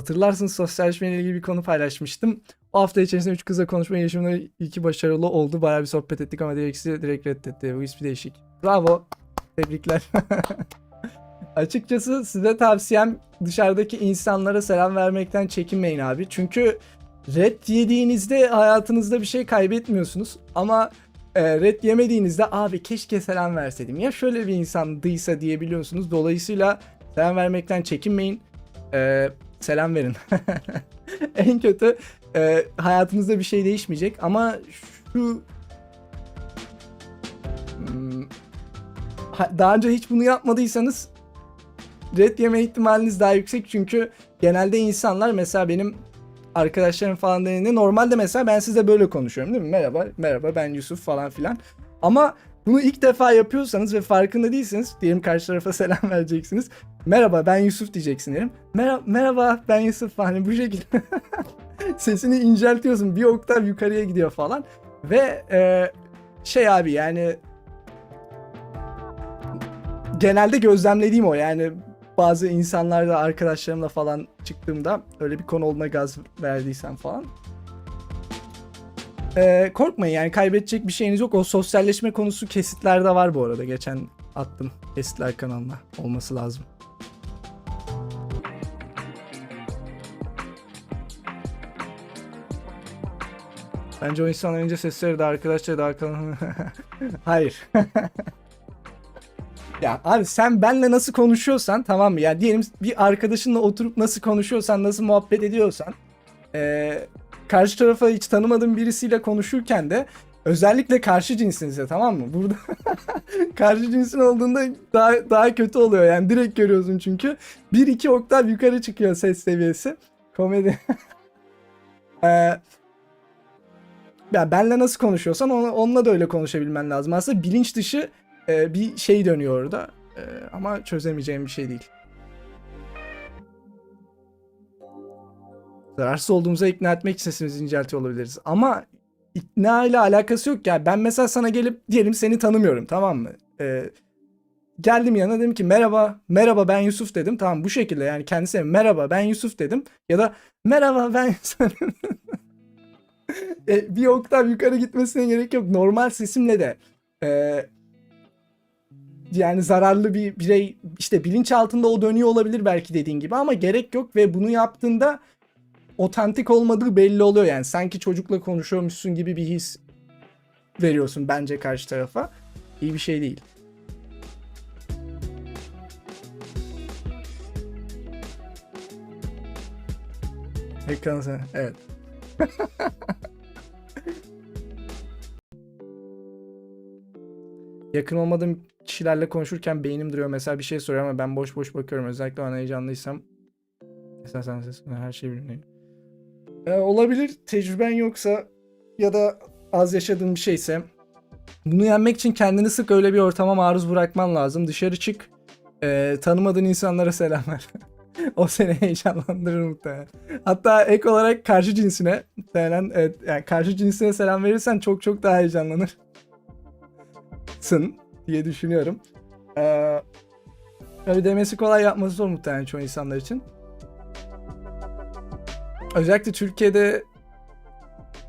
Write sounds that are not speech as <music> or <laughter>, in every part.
Hatırlarsınız sosyalleşme ile ilgili bir konu paylaşmıştım. O hafta içerisinde 3 kızla konuşma girişiminde iki başarılı oldu. Bayağı bir sohbet ettik ama diğer direkt reddetti. Bu ismi değişik. Bravo. Tebrikler. <laughs> Açıkçası size tavsiyem dışarıdaki insanlara selam vermekten çekinmeyin abi. Çünkü red yediğinizde hayatınızda bir şey kaybetmiyorsunuz. Ama e, red yemediğinizde abi keşke selam verseydim. Ya şöyle bir insandıysa diyebiliyorsunuz. Dolayısıyla selam vermekten çekinmeyin. E, selam verin. <laughs> en kötü e, hayatınızda bir şey değişmeyecek ama şu Hmm, ha- daha önce hiç bunu yapmadıysanız red yeme ihtimaliniz daha yüksek çünkü genelde insanlar mesela benim arkadaşlarım falan dediğinde normalde mesela ben size böyle konuşuyorum değil mi? Merhaba, merhaba ben Yusuf falan filan. Ama bunu ilk defa yapıyorsanız ve farkında değilseniz diyelim karşı tarafa <laughs> selam vereceksiniz. Merhaba ben Yusuf diyeceksin diyelim. Merhaba, merhaba ben Yusuf Hani bu şekilde <laughs> sesini inceltiyorsun bir oktav yukarıya gidiyor falan. Ve e, şey abi yani genelde gözlemlediğim o yani bazı insanlarla arkadaşlarımla falan çıktığımda öyle bir konu olduğuna gaz verdiysem falan. Ee, korkmayın yani kaybedecek bir şeyiniz yok. O sosyalleşme konusu kesitlerde var bu arada. Geçen attım kesitler kanalına olması lazım. Bence o insanların önce sesleri de arkadaşlar daha kalın. <laughs> Hayır. <laughs> Ya abi sen benle nasıl konuşuyorsan tamam mı? Ya diyelim bir arkadaşınla oturup nasıl konuşuyorsan, nasıl muhabbet ediyorsan eee, karşı tarafa hiç tanımadığın birisiyle konuşurken de özellikle karşı cinsinizle tamam mı? Burada <laughs> karşı cinsin olduğunda daha daha kötü oluyor yani direkt görüyorsun çünkü. Bir iki oktav yukarı çıkıyor ses seviyesi. Komedi. Eee <laughs> ya benle nasıl konuşuyorsan onunla, onunla da öyle konuşabilmen lazım. Aslında bilinç dışı e, bir şey dönüyor orada. E, ama çözemeyeceğim bir şey değil. Zararsız olduğumuza ikna etmek için sesimizi inceltiyor olabiliriz. Ama ikna ile alakası yok ya. Ben mesela sana gelip diyelim seni tanımıyorum tamam mı? E, geldim yanına dedim ki merhaba, merhaba ben Yusuf dedim. Tamam bu şekilde yani kendisine merhaba ben Yusuf dedim. Ya da merhaba ben <laughs> e, bir oktav yukarı gitmesine gerek yok. Normal sesimle de e, yani zararlı bir birey işte bilinç altında o dönüyor olabilir belki dediğin gibi ama gerek yok ve bunu yaptığında otantik olmadığı belli oluyor yani sanki çocukla konuşuyormuşsun gibi bir his veriyorsun bence karşı tarafa. İyi bir şey değil. Ekranı sen. Evet. <laughs> yakın olmadığım kişilerle konuşurken beynim duruyor. Mesela bir şey soruyor ama ben boş boş bakıyorum. Özellikle ben heyecanlıysam. Mesela sen ses, her şey bilmiyorum. Ee, olabilir. Tecrüben yoksa ya da az yaşadığın bir şeyse bunu yenmek için kendini sık öyle bir ortama maruz bırakman lazım. Dışarı çık. Ee, tanımadığın insanlara selam ver. <laughs> o seni heyecanlandırır muhtemelen. Hatta ek olarak karşı cinsine muhtemelen evet, yani karşı cinsine selam verirsen çok çok daha heyecanlanır sın diye düşünüyorum. Ee, öyle demesi kolay yapması zor muhtemelen çoğu insanlar için. Özellikle Türkiye'de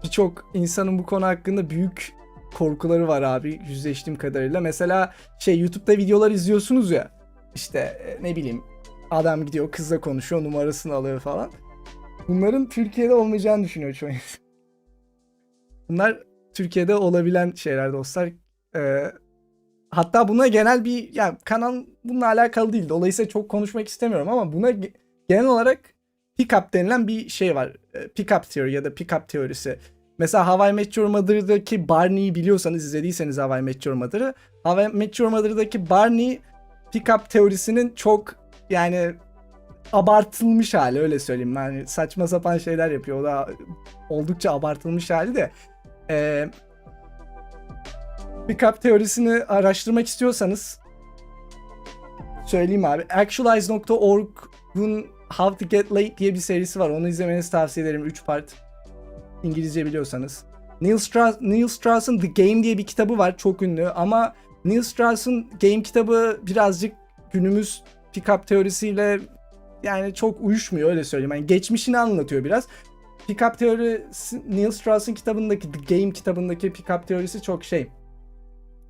birçok insanın bu konu hakkında büyük korkuları var abi yüzleştiğim kadarıyla. Mesela şey YouTube'da videolar izliyorsunuz ya işte e, ne bileyim adam gidiyor kızla konuşuyor numarasını alıyor falan. Bunların Türkiye'de olmayacağını düşünüyor çoğu. Bunlar Türkiye'de olabilen şeyler dostlar. Ee, hatta buna genel bir yani kanal bununla alakalı değil. Dolayısıyla çok konuşmak istemiyorum ama buna ge- genel olarak pick-up denilen bir şey var. Ee, Pick-up teori ya da pick-up teorisi. Mesela How I Met Your Mother'daki Barney'i biliyorsanız izlediyseniz How I Met Your Mother'ı. How I Met Your Mother'daki Barney pick-up teorisinin çok yani abartılmış hali öyle söyleyeyim. Yani saçma sapan şeyler yapıyor. O da oldukça abartılmış hali de. Ee, Pickup teorisini araştırmak istiyorsanız söyleyeyim abi. Actualize.org'un How to Get Late diye bir serisi var. Onu izlemenizi tavsiye ederim. 3 part. İngilizce biliyorsanız. Neil, Strauss, Neil Strauss'ın The Game diye bir kitabı var. Çok ünlü ama Neil Strauss'ın Game kitabı birazcık günümüz pickup teorisiyle yani çok uyuşmuyor öyle söyleyeyim. Yani geçmişini anlatıyor biraz. Pickup teorisi Neil Strauss'un kitabındaki The Game kitabındaki pickup teorisi çok şey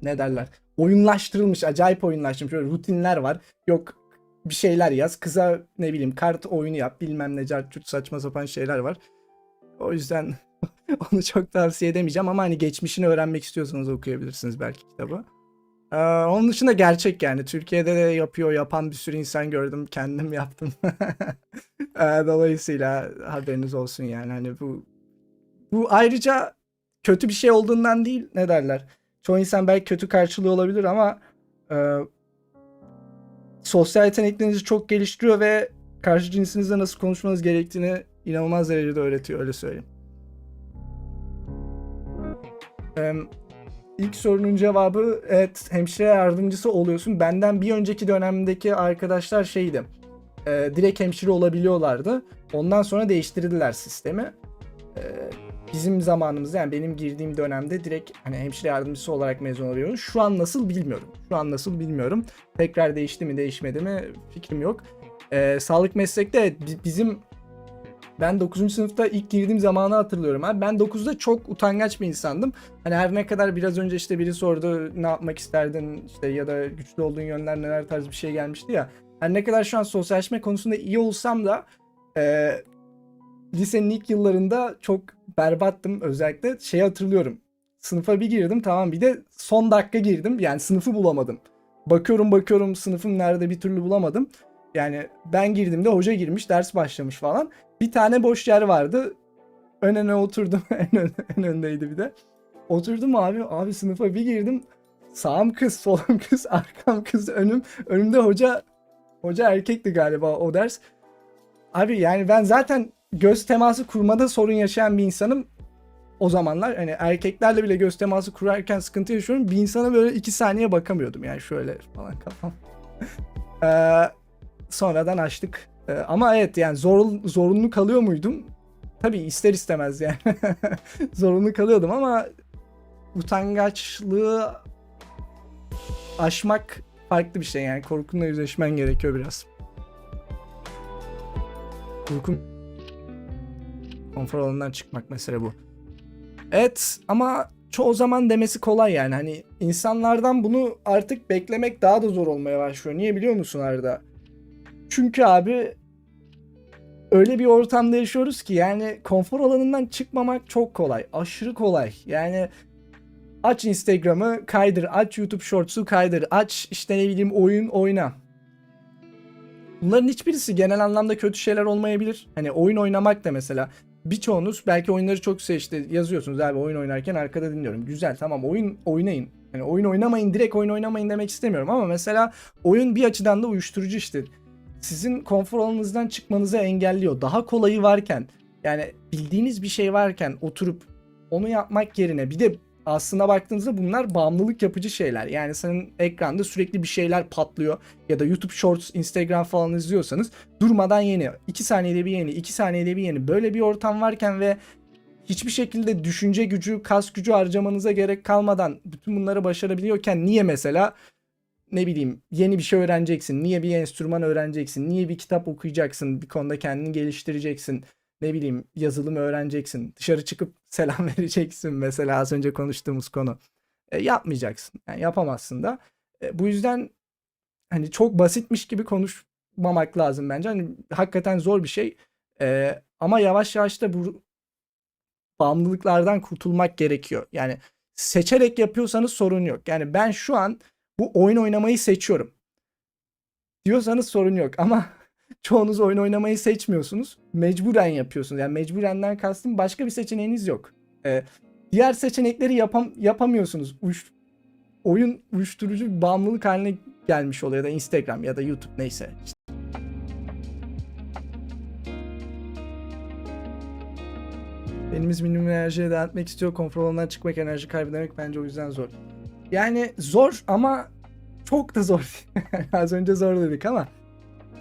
ne derler oyunlaştırılmış acayip oyunlaştırılmış böyle rutinler var yok bir şeyler yaz kıza ne bileyim kart oyunu yap bilmem ne cart saçma sapan şeyler var o yüzden <laughs> onu çok tavsiye edemeyeceğim ama hani geçmişini öğrenmek istiyorsanız okuyabilirsiniz belki kitabı. Ee, onun dışında gerçek yani. Türkiye'de de yapıyor, yapan bir sürü insan gördüm. Kendim <laughs> yaptım. Ee, dolayısıyla haberiniz olsun yani. Hani bu bu ayrıca kötü bir şey olduğundan değil ne derler. Çoğu insan belki kötü karşılığı olabilir ama e, sosyal yeteneklerinizi çok geliştiriyor ve karşı cinsinizle nasıl konuşmanız gerektiğini inanılmaz derecede öğretiyor öyle söyleyeyim. Ee, İlk sorunun cevabı evet hemşire yardımcısı oluyorsun. Benden bir önceki dönemdeki arkadaşlar şeydi. E, direkt hemşire olabiliyorlardı. Ondan sonra değiştirdiler sistemi. E, bizim zamanımızda yani benim girdiğim dönemde direkt hani hemşire yardımcısı olarak mezun oluyoruz. Şu an nasıl bilmiyorum. Şu an nasıl bilmiyorum. Tekrar değişti mi değişmedi mi fikrim yok. E, sağlık meslekte bizim ben 9. sınıfta ilk girdiğim zamanı hatırlıyorum abi. Ben 9'da çok utangaç bir insandım. Hani her ne kadar biraz önce işte biri sordu ne yapmak isterdin işte ya da güçlü olduğun yönler neler tarz bir şey gelmişti ya. Her ne kadar şu an sosyalleşme konusunda iyi olsam da e, lisenin ilk yıllarında çok berbattım özellikle. Şey hatırlıyorum. Sınıfa bir girdim tamam bir de son dakika girdim yani sınıfı bulamadım. Bakıyorum bakıyorum sınıfım nerede bir türlü bulamadım. Yani ben girdiğimde hoca girmiş ders başlamış falan. Bir tane boş yer vardı. Ön öne oturdum. <laughs> en, ön, en öndeydi bir de. Oturdum abi. Abi sınıfa bir girdim. Sağım kız, solum kız, <laughs> arkam kız, önüm. Önümde hoca hoca erkekti galiba o ders. Abi yani ben zaten göz teması kurmada sorun yaşayan bir insanım. O zamanlar hani erkeklerle bile göz teması kurarken sıkıntı yaşıyorum. Bir insana böyle iki saniye bakamıyordum yani şöyle falan kafam. <laughs> Ee, sonradan açtık. Ee, ama evet yani zor, zorunlu kalıyor muydum? Tabii ister istemez yani. <laughs> zorunlu kalıyordum ama utangaçlığı aşmak farklı bir şey yani korkunla yüzleşmen gerekiyor biraz. Korkun konfor alanından çıkmak mesele bu. Evet ama çoğu zaman demesi kolay yani hani insanlardan bunu artık beklemek daha da zor olmaya başlıyor. Niye biliyor musun Arda? Çünkü abi öyle bir ortamda yaşıyoruz ki yani konfor alanından çıkmamak çok kolay. Aşırı kolay. Yani aç Instagram'ı kaydır, aç YouTube Shorts'u kaydır, aç işte ne bileyim oyun oyna. Bunların hiçbirisi genel anlamda kötü şeyler olmayabilir. Hani oyun oynamak da mesela birçoğunuz belki oyunları çok seçti yazıyorsunuz abi oyun oynarken arkada dinliyorum. Güzel tamam oyun oynayın. Yani oyun oynamayın direkt oyun oynamayın demek istemiyorum ama mesela oyun bir açıdan da uyuşturucu işte sizin konfor alanınızdan çıkmanızı engelliyor. Daha kolayı varken yani bildiğiniz bir şey varken oturup onu yapmak yerine bir de aslına baktığınızda bunlar bağımlılık yapıcı şeyler. Yani senin ekranda sürekli bir şeyler patlıyor ya da YouTube Shorts, Instagram falan izliyorsanız durmadan yeni, 2 saniyede bir yeni, 2 saniyede bir yeni böyle bir ortam varken ve hiçbir şekilde düşünce gücü, kas gücü harcamanıza gerek kalmadan bütün bunları başarabiliyorken niye mesela ne bileyim yeni bir şey öğreneceksin. Niye bir enstrüman öğreneceksin? Niye bir kitap okuyacaksın? Bir konuda kendini geliştireceksin. Ne bileyim yazılım öğreneceksin. Dışarı çıkıp <laughs> selam vereceksin mesela az önce konuştuğumuz konu. E, yapmayacaksın. Yani yapamazsın da. E, bu yüzden hani çok basitmiş gibi konuşmamak lazım bence. Hani hakikaten zor bir şey. E, ama yavaş yavaş da bu bağımlılıklardan kurtulmak gerekiyor. Yani seçerek yapıyorsanız sorun yok. Yani ben şu an bu oyun oynamayı seçiyorum. Diyorsanız sorun yok ama çoğunuz oyun oynamayı seçmiyorsunuz. Mecburen yapıyorsunuz. Yani mecburenden kastım başka bir seçeneğiniz yok. Ee, diğer seçenekleri yapam yapamıyorsunuz. Uş oyun uyuşturucu bağımlılık haline gelmiş oluyor ya da Instagram ya da YouTube neyse. Benimiz minimum enerjiye dağıtmak istiyor. Konfor alanından çıkmak, enerji kaybetmek bence o yüzden zor. Yani zor ama çok da zor. <laughs> Az önce zor dedik ama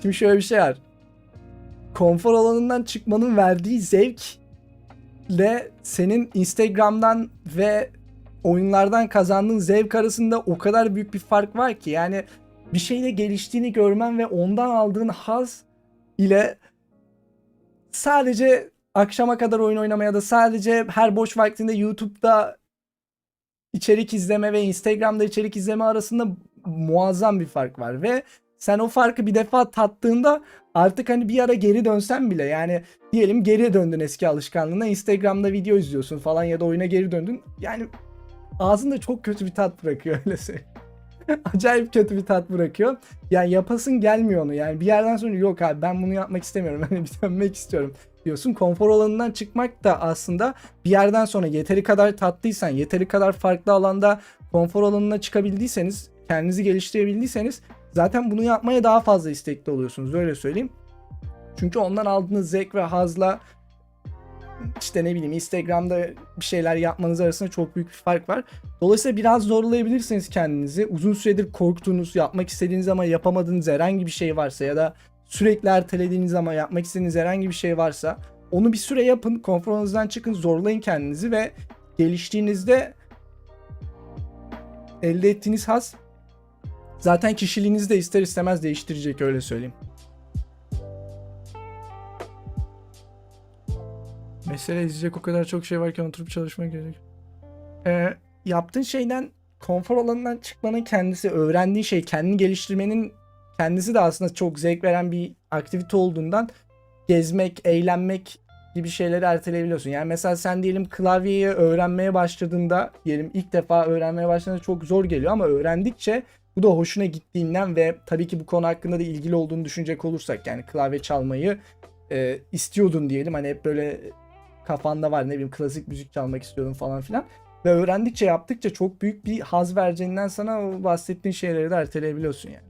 şimdi şöyle bir şey var. Konfor alanından çıkmanın verdiği zevkle senin Instagram'dan ve oyunlardan kazandığın zevk arasında o kadar büyük bir fark var ki yani bir şeyle geliştiğini görmen ve ondan aldığın haz ile sadece akşama kadar oyun oynamaya da sadece her boş vaktinde YouTube'da içerik izleme ve Instagram'da içerik izleme arasında muazzam bir fark var ve sen o farkı bir defa tattığında artık hani bir ara geri dönsen bile yani diyelim geri döndün eski alışkanlığına Instagram'da video izliyorsun falan ya da oyuna geri döndün yani ağzında çok kötü bir tat bırakıyor öyle söyleyeyim. <laughs> Acayip kötü bir tat bırakıyor. Yani yapasın gelmiyor onu. Yani bir yerden sonra yok abi ben bunu yapmak istemiyorum. <laughs> Hani bir dönmek istiyorum diyorsun. Konfor alanından çıkmak da aslında bir yerden sonra yeteri kadar tatlıysan, yeteri kadar farklı alanda konfor alanına çıkabildiyseniz, kendinizi geliştirebildiyseniz zaten bunu yapmaya daha fazla istekli oluyorsunuz. Öyle söyleyeyim. Çünkü ondan aldığınız zevk ve hazla işte ne bileyim Instagram'da bir şeyler yapmanız arasında çok büyük bir fark var. Dolayısıyla biraz zorlayabilirsiniz kendinizi. Uzun süredir korktuğunuz, yapmak istediğiniz ama yapamadığınız herhangi bir şey varsa ya da sürekli ertelediğiniz ama yapmak istediğiniz herhangi bir şey varsa onu bir süre yapın, konfor alanınızdan çıkın, zorlayın kendinizi ve geliştiğinizde elde ettiğiniz haz zaten kişiliğinizi de ister istemez değiştirecek öyle söyleyeyim. Mesele izleyecek o kadar çok şey varken oturup çalışmak gerek. Ee, yaptığın şeyden konfor alanından çıkmanın kendisi, öğrendiğin şey, kendini geliştirmenin kendisi de aslında çok zevk veren bir aktivite olduğundan gezmek, eğlenmek gibi şeyleri erteleyebiliyorsun. Yani mesela sen diyelim klavyeyi öğrenmeye başladığında, diyelim ilk defa öğrenmeye başladığında çok zor geliyor ama öğrendikçe bu da hoşuna gittiğinden ve tabii ki bu konu hakkında da ilgili olduğunu düşünecek olursak yani klavye çalmayı e, istiyordun diyelim. Hani hep böyle kafanda var ne bileyim klasik müzik çalmak istiyordun falan filan. Ve öğrendikçe yaptıkça çok büyük bir haz vereceğinden sana bahsettiğin şeyleri de erteleyebiliyorsun yani.